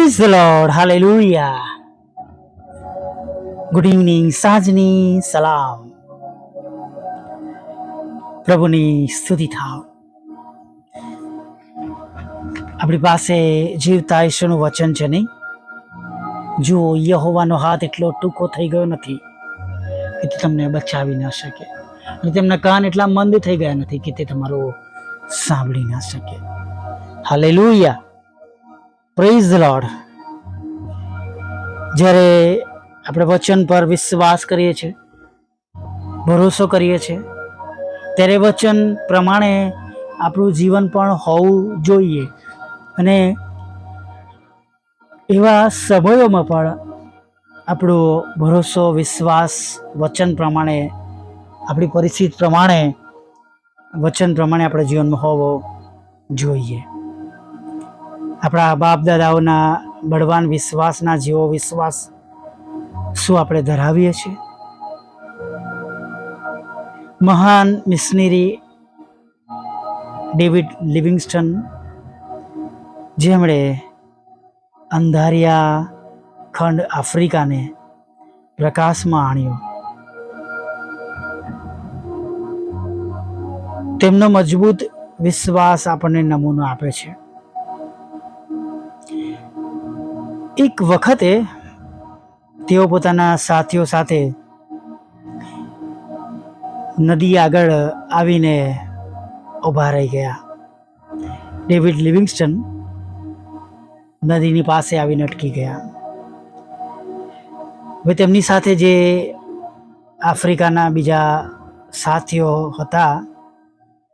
Praise the lord hallelujah good evening સાંજની સલામ પ્રભુની સ્તુતિ થાવ. આપણી પાસે જીવતા ઈશ્વરનું વચન છે નહીં? જુઓ, યહોવાનો હાથ એટલો ટૂંકો થઈ ગયો નથી કે તે તમને બચાવી ન શકે. અને તેમના કાન એટલા મંદ થઈ ગયા નથી કે તે તમારો સાંભળી ન શકે. હાલેલુયા પ્રેઝ લોર્ડ જ્યારે આપણે વચન પર વિશ્વાસ કરીએ છીએ, ભરોસો કરીએ છીએ, ત્યારે વચન પ્રમાણે આપણું જીવન પણ હોવું જોઈએ. અને એવા સમયોમાં પણ આપણો ભરોસો, વિશ્વાસ, વચન પ્રમાણે, આપણી પરિસ્થિતિ પ્રમાણે, વચન પ્રમાણે આપણા જીવનમાં હોવો જોઈએ. આપણા બાપ દાદાઓના બળવાન વિશ્વાસના જેવો વિશ્વાસ શું આપણે ધરાવીએ છીએ? મહાન મિશનરી ડેવિડ લિવિંગસ્ટન, જેમણે અંધારિયા ખંડ આફ્રિકાને પ્રકાશમાં આણ્યો. તેમનો મજબૂત વિશ્વાસ આપણને નમૂનો આપે છે. એક વખતે તેઓ પોતાના સાથીઓ સાથે નદી આગળ આવીને ઊભા રહી ગયા. ડેવિડ લિવિંગસ્ટન નદીની પાસે આવીને અટકી ગયા. હવે તેમની સાથે જે આફ્રિકાના બીજા સાથીઓ હતા,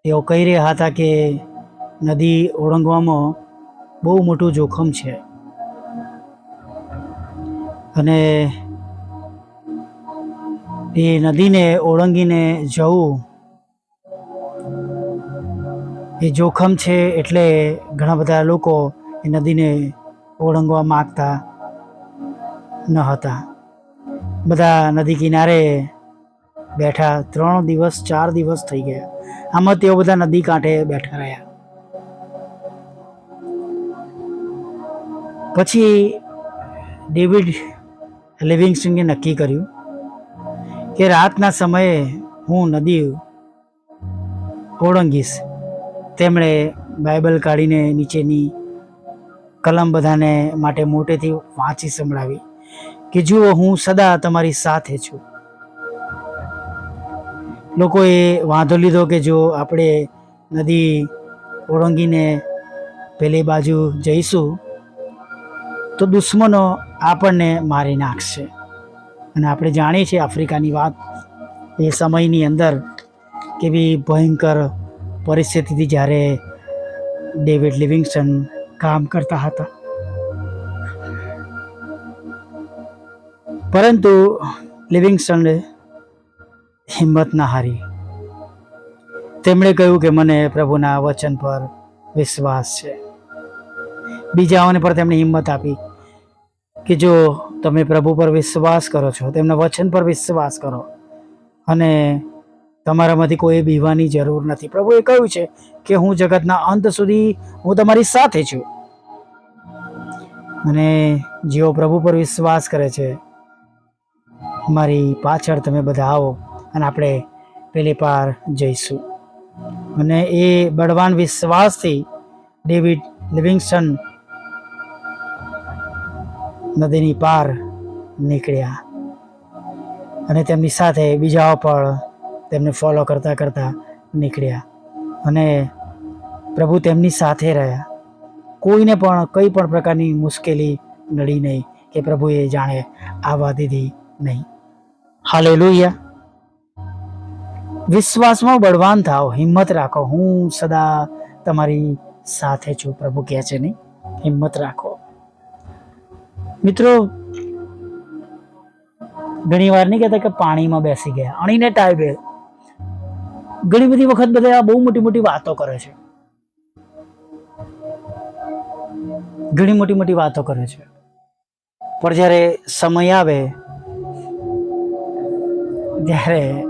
તેઓ કહી રહ્યા હતા કે નદી ઓળંગવામાં બહુ મોટું જોખમ છે. અને એ નદીને ઓળંગીને જવું એ જોખમ છે એટલે ઘણા બધા લોકો એ નદીને ઓળંગવા માગતા ન હતા. બધા નદી કિનારે બેઠા ત્રણ દિવસ, ચાર દિવસ થઈ ગયા. આમાં તેઓ બધા નદી કાંઠે બેઠા રહ્યા. પછી ડેવિડ લિવિંગસ્ટને નક્કી કર્યું કે રાતના સમયે હું નદી ઓળંગીશ. તેમણે બાઇબલ કાઢીને નીચેની કલમ બધાને માટે મોટેથી વાંચી સંભળાવી કે જુઓ, હું સદા તમારી સાથે છું. લોકોએ વાંધો લીધો કે જો આપણે નદી ઓળંગીને પેલી બાજુ જઈશું તો દુશ્મનો આપણને મારી નાખશે. અને આપણે જાણીએ છીએ આફ્રિકાની વાત એ સમયની અંદર કેવી ભયંકર પરિસ્થિતિથી જ્યારે ડેવિડ લિવિંગસ્ટન કામ કરતા હતા. પરંતુ લિવિંગસ્ટને હિંમત ના હારી. તેમણે કહ્યું કે મને પ્રભુના વચન પર વિશ્વાસ છે. બીજાઓને પર તેમણે હિંમત આપી કે જો તમે પ્રભુ પર વિશ્વાસ કરો છો, તેમના વચન પર વિશ્વાસ કરો અને તમારામાંથી કોઈ બીવાની જરૂર નથી. પ્રભુએ કહ્યું છે કે હું જગતના અંત સુધી હું તમારી સાથે છું. અને જેઓ પ્રભુ પર વિશ્વાસ કરે છે, મારી પાછળ તમે બધા આવો અને આપણે પેલી પાર જઈશું. અને એ બળવાન વિશ્વાસથી ડેવિડ લિવિંગસ્ટન નદીની પાર નીકળ્યા. અને તેમની સાથે બીજાઓ પણ તેમને ફોલો કરતાં કરતાં નીકળ્યા. અને પ્રભુ તેમની સાથે રહ્યા. કોઈને પણ કંઈ પણ પ્રકારની મુશ્કેલી નડી નહીં કે પ્રભુએ જાણે આવવા દીધી નહીં. હાલે વિશ્વાસમાં બળવાન થાઓ, હિંમત રાખો. હું સદા તમારી સાથે છું, પ્રભુ કહે છે નહીં હિંમત રાખો. મિત્રો, ઘણી વાર નહીં કહેતા કે પાણીમાં બેસી ગયા, અણીને ટાઈપે ઘણી બધી વખત બધા બહુ મોટી મોટી વાતો કરે છે. ઘણી મોટી મોટી વાતો કરે છે. પણ જ્યારે સમય આવે, ત્યારે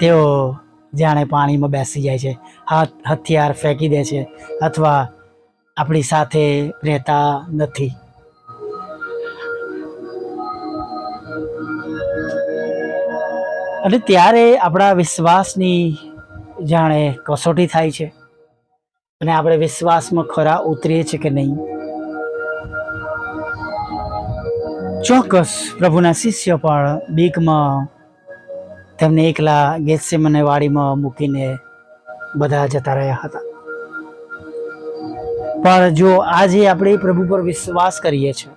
તેઓ જાણે પાણીમાં બેસી જાય છે, હાથ, હથિયાર ફેંકી દે છે, અથવા આપણી સાથે રહેતા નથી. અને ત્યારે આપણા વિશ્વાસની જાણે કસોટી થાય છે અને આપણે વિશ્વાસમાં ખરા ઉતરીએ છીએ કે નહીં. ચોક્કસ પ્રભુના શિષ્ય પણ બીકમાં તેમને એકલા ગેસેમને વાડીમાં મૂકીને બધા જતા રહ્યા હતા. પણ જો આજે આપણે પ્રભુ પર વિશ્વાસ કરીએ છીએ,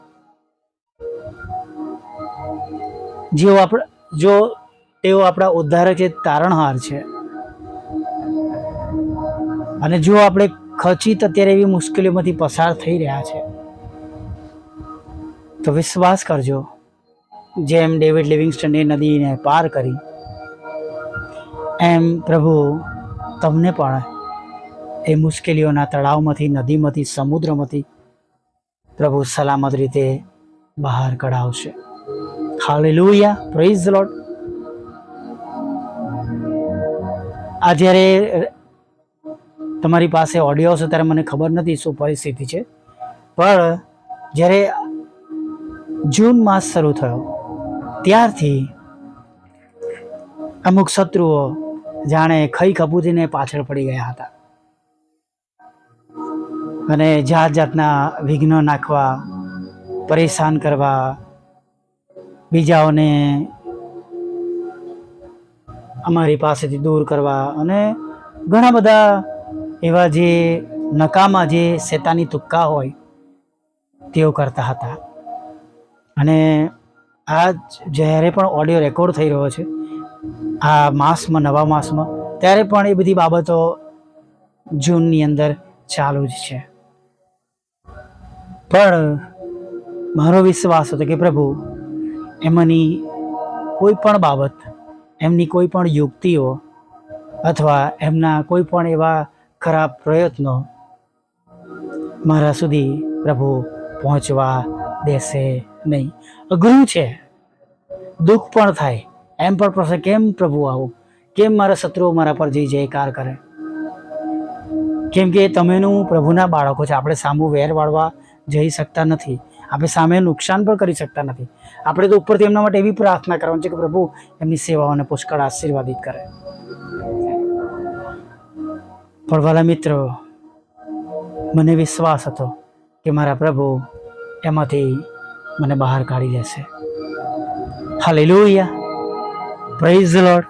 જેઓ આપણે જો તેઓ આપણા ઉદ્ધારક એ તારણહાર છે. અને જો આપણે ખચિત અત્યારે એવી મુશ્કેલીઓમાંથી પસાર થઈ રહ્યા છે, તો વિશ્વાસ કરજો, જેમ ડેવિડ લિવિંગસ્ટને નદીને પાર કરી, એમ પ્રભુ તમને પણ એ મુશ્કેલીઓના તળાવમાંથી, નદીમાંથી, સમુદ્રમાંથી પ્રભુ સલામત રીતે બહાર કઢાવશે. હાલેલુયા પ્રેઝ લોર્ડ આ જ્યારે તમારી પાસે ઓડિયો હશે ત્યારે મને ખબર નથી શું પરિસ્થિતિ છે. પણ જ્યારે જૂન માસ શરૂ થયો, ત્યારથી અમુક શત્રુઓ જાણે ખઈ ખપૂજીને પાછળ પડી ગયા હતા. અને જાત જાતના વિઘ્નો નાખવા, પરેશાન કરવા, બીજાઓને અમારી પાસેથી દૂર કરવા અને ઘણા બધા એવા જે નકામા જે શેતાની તુક્કા હોય, તેઓ કરતા હતા. અને આ જ્યારે પણ ઓડિયો રેકોર્ડ થઈ રહ્યો છે, આ માસમાં, નવા માસમાં, ત્યારે પણ એ બધી બાબતો જૂનની અંદર ચાલુ જ છે. પણ મારો વિશ્વાસ હતો કે પ્રભુ, એમાંની કોઈ પણ બાબત એમની કોઈ પણ યુક્તિઓ અથવા એમના કોઈ પણ એવા ખરાબ પ્રયત્નો મારા સુધી પ્રભુ પહોંચવા દેશે નહીં. અઘરું છે. દુઃખ પણ થાય. એમ પણ પ્રશ્ન, કેમ પ્રભુ આવું? કેમ મારા શત્રુઓ મારા પર જઈ જયકાર કરે? કેમ કે તમેનું પ્રભુના બાળકો છે. આપણે સામું વેર વાળવા જઈ શકતા નથી. આપણે સામે નુકસાન પણ કરી શકતા નથી. આપણે તો ઉપરથી એમના માટે એવી પ્રાર્થના કરવાની છે કે પ્રભુ એમની સેવાઓને પુષ્કળ આશીર્વાદિત કરે. પણ વાલા મિત્રો, મને વિશ્વાસ હતો કે મારા પ્રભુ એમાંથી મને બહાર કાઢી લેશે. હાલેલુયા. પ્રેઝ લોર્ડ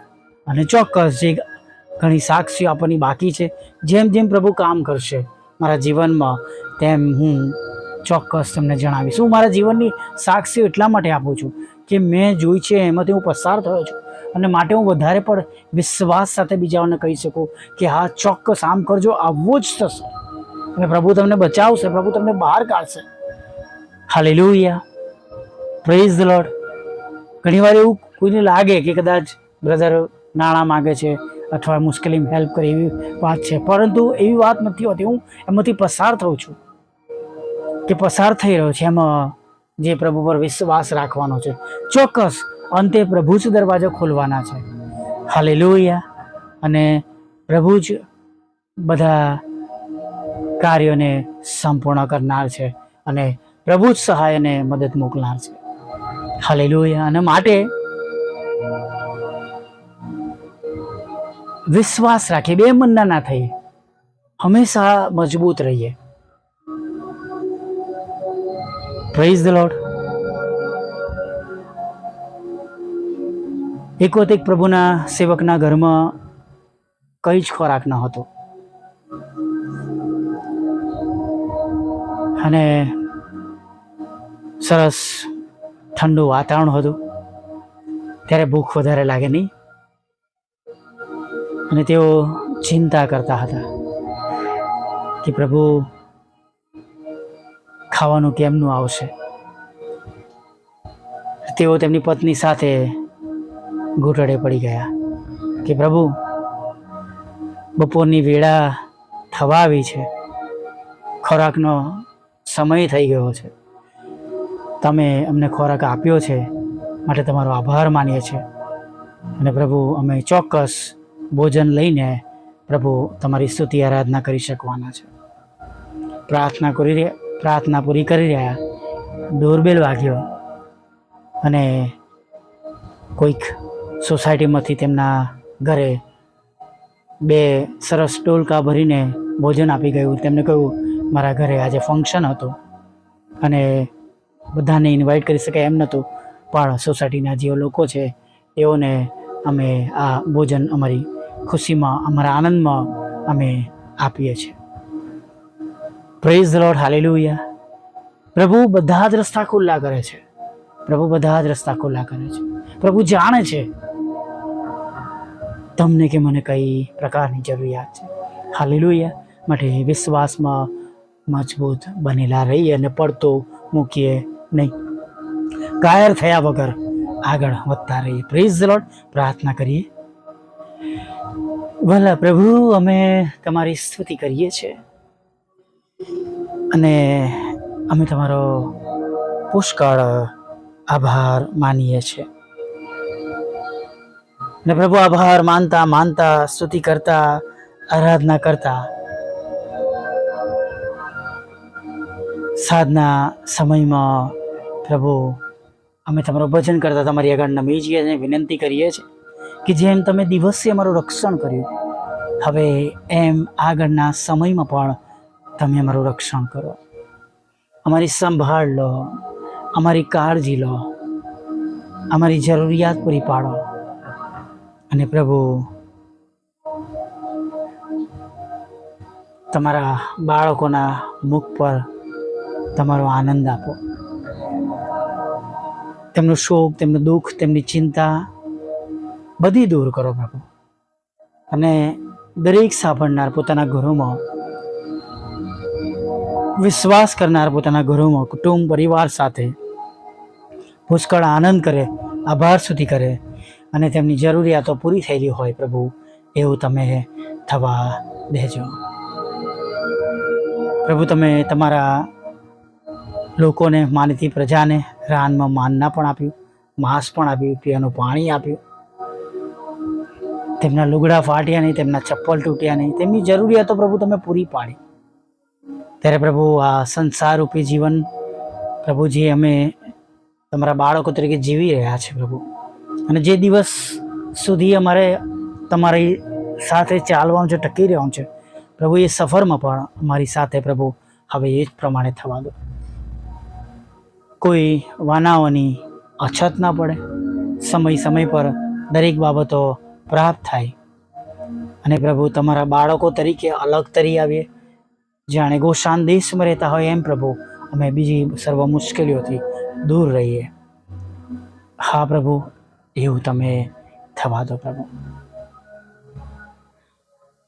અને ચોક્કસ જે ઘણી સાક્ષીઓ આપણને બાકી છે, જેમ જેમ પ્રભુ કામ કરશે, મારા જીવનમાં તેમ હું ચોક્કસ તમને જણાવીશ. હું મારા જીવનની સાક્ષીઓ એટલા માટે આપું છું કે મેં જોઈ છે, એમાંથી હું પસાર થયો છું અને માટે હું વધારે પણ વિશ્વાસ સાથે બીજાઓને કહી શકું કે હા, ચોક્કસ આમ કરજો આવવું જ થશે. અને પ્રભુ તમને બચાવશે, પ્રભુ તમને બહાર કાઢશે. હાલેલુયા પ્રેઝ ધ ઘણીવાર એવું કોઈને લાગે કે કદાચ બ્રધર નાણાં માગે છે અથવા મુશ્કેલીમાં હેલ્પ કરે એવી વાત છે, પરંતુ એવી વાત નથી હોતી. હું એમાંથી પસાર થઉં છું. કે પસાર થઈ રહ્યો છે, એમાં જે પ્રભુ પર વિશ્વાસ રાખવાનો છે. ચોક્કસ, અંતે પ્રભુ જ દરવાજો ખોલવાના છે. હાલે અને પ્રભુ જ બધા કાર્યોને સંપૂર્ણ કરનાર છે અને પ્રભુ જ સહાય અને મદદ મોકલનાર છે. હાલે અને માટે વિશ્વાસ રાખીએ, બે મનના ના થઈએ. હંમેશા મજબૂત રહીએ. પ્રેઝ ધ લોર્ડ એક વખત એક પ્રભુના સેવકના ઘરમાં કઈ જ ખોરાક ન હતો. અને સરસ ઠંડુ વાતાવરણ હતું. ત્યારે ભૂખ વધારે લાગે નહીં. અને તેઓ ચિંતા કરતા હતા કે પ્રભુ ખાવાનું કેમનું આવશે? તેઓ તેમની પત્ની સાથે ઘૂંટડે પડી ગયા કે, પ્રભુ, બપોરની વેળા થવા આવી છે. ખોરાકનો સમય થઈ ગયો છે. તમે અમને ખોરાક આપ્યો છે, માટે તમારો આભાર માનીએ છીએ. અને પ્રભુ, અમે ચોક્કસ ભોજન લઈને પ્રભુ તમારી સ્તુતિ, આરાધના કરી શકવાના છે. પ્રાર્થના કરી રહ્યા પ્રાર્થના પૂરી કરી રહ્યા. ડોરબેલ વાગ્યો અને કોઈક સોસાયટીમાંથી તેમના ઘરે બે સરસ ટોલકા ભરીને ભોજન આપી ગયું. તેમને કહ્યું, મારા ઘરે આજે ફંક્શન હતું અને બધાને ઇન્વાઇટ કરી શકાય એમ નહોતું, પણ સોસાયટીના જે લોકો છે, તેઓને અમે આ ભોજન અમારી ખુશીમાં, અમારા આનંદમાં અમે આપીએ છીએ. પ્રેઝ લોડ હાલેલુયા પ્રભુ બધા જ રસ્તા ખુલ્લા કરે છે. પ્રભુ બધા જ રસ્તા ખુલ્લા કરે છે. પ્રભુ જાણે છે તમને કે મને કઈ પ્રકારની જરૂરિયાત છે. હાલેલુયા માટે વિશ્વાસમાં મજબૂત બનેલા રહીએ અને પડતો મૂકીએ નહીં. કાયર થયા વગર આગળ વધતા રહીએ. પ્રેઝ લોડ પ્રાર્થના કરીએ. ભલા પ્રભુ, અમે તમારી સ્તુતિ કરીએ છીએ. અને અમે તમારો પુષ્કળ આભાર માનીએ છીએ. ને પ્રભુ આભાર માનતા માનતા, સ્તુતિ કરતા, આરાધના કરતા. સાધના સમયમાં પ્રભુ અમે તમારું ભજન કરતા, તમારી આગળ નમી જઈએ અને વિનંતી કરીએ છીએ કે જેમ તમે દિવસે અમારું રક્ષણ કર્યું, હવે એમ આગળના સમયમાં પણ તમે અમારું રક્ષણ કરો. અમારી સંભાળ લો. અમારી કાળજી લો. અમારી જરૂરિયાત પૂરી પાડો. અને પ્રભુ, તમારા બાળકોના મુખ પર તમારો આનંદ આપો. તેમનો શોક, તેમનું દુઃખ, તેમની ચિંતા બધી દૂર કરો પ્રભુ. અને દરેક સાંભળનાર પોતાના ઘરોમાં વિશ્વાસ કરનાર પોતાના ઘરોમાં કુટુંબ, પરિવાર સાથે પુષ્કળ આનંદ કરે, આભાર સુધી કરે અને તેમની જરૂરિયાતો પૂરી થયેલી હોય પ્રભુ, એવું તમે થવા દેજો. પ્રભુ, તમે તમારા લોકોને માનતી પ્રજાને રાનમાં માનના પણ આપ્યું, માંસ પણ આપ્યું, પીવાનું પાણી આપ્યું. તેમના લુગડા ફાટ્યા નહીં, તેમના ચપ્પલ તૂટ્યા નહીં, તેમની જરૂરિયાતો પ્રભુ તમે પૂરી પાડી. ત્યારે પ્રભુ, આ સંસાર રૂપી જીવન પ્રભુજી, અમે તમારા બાળકો તરીકે જીવી રહ્યા છે પ્રભુ. અને જે દિવસ સુધી અમારે તમારી સાથે ચાલવાનું છે, ટકી રહેવાનું છે, પ્રભુ, એ સફરમાં પણ અમારી સાથે પ્રભુ, હવે એ જ પ્રમાણે થવા દો. કોઈ વાનાઓની અછત ના પડે. સમય સમય પર દરેક બાબતો પ્રાપ્ત થાય. અને પ્રભુ, તમારા બાળકો તરીકે અલગ તરી આવીએ. જાણે ગોશાન દેશમાં રહેતા હોય એમ પ્રભુ. અમે બીજી સર્વ મુશ્કેલીઓથી દૂર રહીએ. હા પ્રભુ, એવું તમે થવા દો પ્રભુ.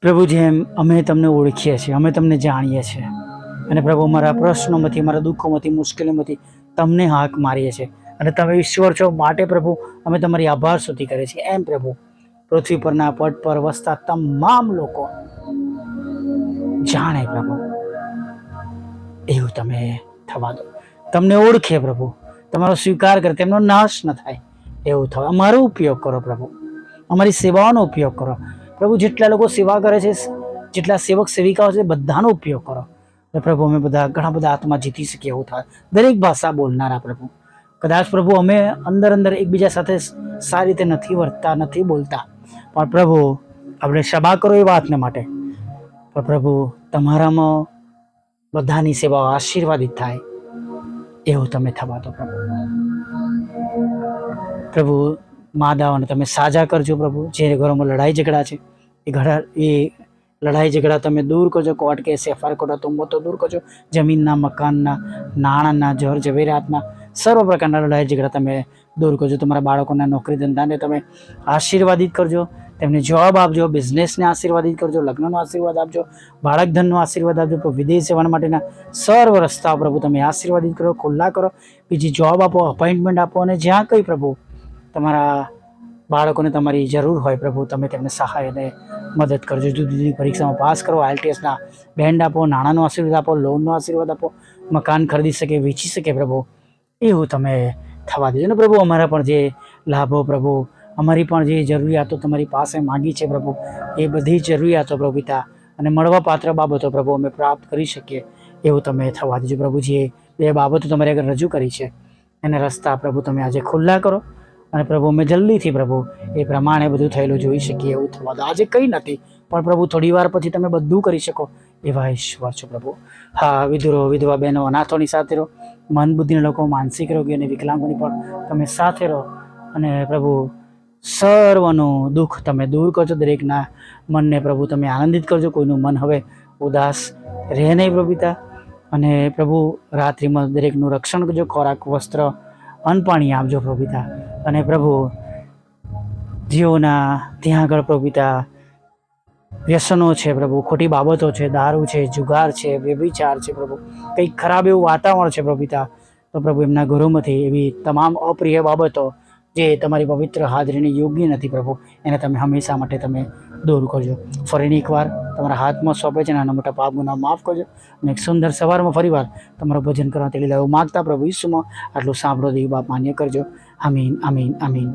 પ્રભુ જેમ અમે તમને ઓળખીએ છીએ, અમે તમને જાણીએ છીએ. અને પ્રભુ, મારા પ્રશ્નોમાંથી, મારા દુઃખોમાંથી, મુશ્કેલીઓમાંથી તમને હાક મારીએ છીએ. અને તમે ઈશ્વર છો માટે પ્રભુ, અમે તમારી આભાર સુધી કરીએ છીએ. એમ પ્રભુ, પૃથ્વી પરના પટ પર વસતા તમામ લોકો જાણે પ્રભુ. એવું તમે થવા દો. તમને ઓળખે પ્રભુ. તમારો સ્વીકાર કરે, તેમનો નાશ ન થાય. એવું થવા, અમારો ઉપયોગ કરો પ્રભુ. અમારી સેવાઓનો ઉપયોગ કરો. પ્રભુ, જેટલા લોકો સેવા કરે છે, જેટલા સેવક સેવિકાઓ છે, બધાનો ઉપયોગ કરો. પ્રભુ, અમે બધા, ઘણા બધા આત્મા જીતી શકીએ એવું થાય. દરેક ભાષા બોલનારા પ્રભુ. કદાચ પ્રભુ, અમે અંદર અંદર એકબીજા સાથે સારી રીતે નથી વર્તતા નથી બોલતા. પણ પ્રભુ, આપણે શબા કરો એ વાતને માટે. પણ પ્રભુ, તમારામાં બધાની સેવાઓ આશીર્વાદિત થાય, એવું તમે થવા દો પ્રભુ. પ્રભુ, માદાઓને તમે સાજા કરજો પ્રભુ. જે ઘરોમાં લડાઈ ઝઘડા છે, એ ઘડા, એ લડાઈ ઝઘડા તમે દૂર કરજો. કોર્ટ કેસ એફઆર કોટા તુંબો તો દૂર કરજો. જમીનના, મકાનના, નાણાંના જર જવેરાતના સર્વ પ્રકારના લડાઈ ઝઘડા તમે દૂર કરજો. તમારા બાળકોના નોકરી ધંધાને તમે આશીર્વાદિત કરજો. તેમને જવાબ આપજો, બિઝનેસને આશીર્વાદિત કરજો, લગ્નનો આશીર્વાદ આપજો, બાળકધનનો આશીર્વાદ આપજો વિદેશ જવાના માટેના સર્વ રસ્તાઓ પ્રભુ તમે આશીર્વાદિત કરો, ખુલ્લા કરો. બીજી જોબ આપો, અપોઇન્ટમેન્ટ આપો અને જ્યાં કંઈ પ્રભુ તમારા બાળકોને તમારી જરૂર હોય પ્રભુ, તમે તેમને સહાય અને મદદ કરજો. જુદી જુદી પરીક્ષામાં પાસ કરો, આઈએલટીએસના બેન્ડ આપો, નાણાંનો આશીર્વાદ આપો, લોનનો આશીર્વાદ આપો, મકાન ખરીદી શકે, વેચી શકે પ્રભુ, એવું તમે થવા દેજો. ને પ્રભુ અમારા પણ જે લાભો પ્રભુ અમારી પણ જે જરૂરિયાતો તમારી પાસે માગી છે પ્રભુ, એ બધી જરૂરિયાતો પ્રભુ પિતા અને મળવાપાત્ર બાબતો પ્રભુ અમે પ્રાપ્ત કરી શકીએ, એવું તમે થવા દેજો પ્રભુ જે બે બાબતો તમારે આગળ રજૂ કરી છે. એને રસ્તા પ્રભુ તમે આજે ખુલ્લા કરો અને પ્રભુ અમે જલ્દીથી પ્રભુ એ પ્રમાણે બધું થયેલું જોઈ શકીએ એવું થવા દો. આજે કંઈ નથી, પણ પ્રભુ થોડી વાર પછી તમે બધું કરી શકો એવા ઈશ્વર છો પ્રભુ. હા, વિધુરો, વિધવા બહેનો, અનાથોની સાથે રહો મન બુદ્ધિના લોકો, માનસિક રોગી અને વિકલાંગોની પણ તમે સાથે રહો અને પ્રભુ સર્વનું દુઃખ તમે દૂર કરજો દરેકના મનને પ્રભુ તમે આનંદિત કરજો. કોઈનું મન હવે ઉદાસ રહે નહીં પ્રભુતા અને પ્રભુ રાત્રિમાં દરેકનું રક્ષણ કરજો. ખોરાક, વસ્ત્ર, અન્ન આપજો પ્રભુતા અને પ્રભુ જીવોના ત્યાં આગળ પ્રભુતા વ્યસનો છે પ્રભુ, ખોટી બાબતો છે, દારૂ છે, જુગાર છે, વ્યભિચાર છે પ્રભુ. કંઈક ખરાબ એવું વાતાવરણ છે પ્રભુતા તો પ્રભુ એમના ઘરોમાંથી એવી તમામ અપ્રિય બાબતો જે તમારી પવિત્ર હાજરીને યોગ્ય નથી પ્રભુ, એને તમે હંમેશા માટે તમે દૂર કરજો. ફરીને એકવાર તમારા હાથમાં સોંપે છે નાના મોટા પાપ ગુના માફ કરજો. અને એક સુંદર સવારમાં ફરીવાર તમારું ભજન કરવા તેડી લાવો માગતા પ્રભુ ઈસુમાં આટલું સાંભળો દેવી બાપ માન્ય કરજો. આમીન આમીન આમીન.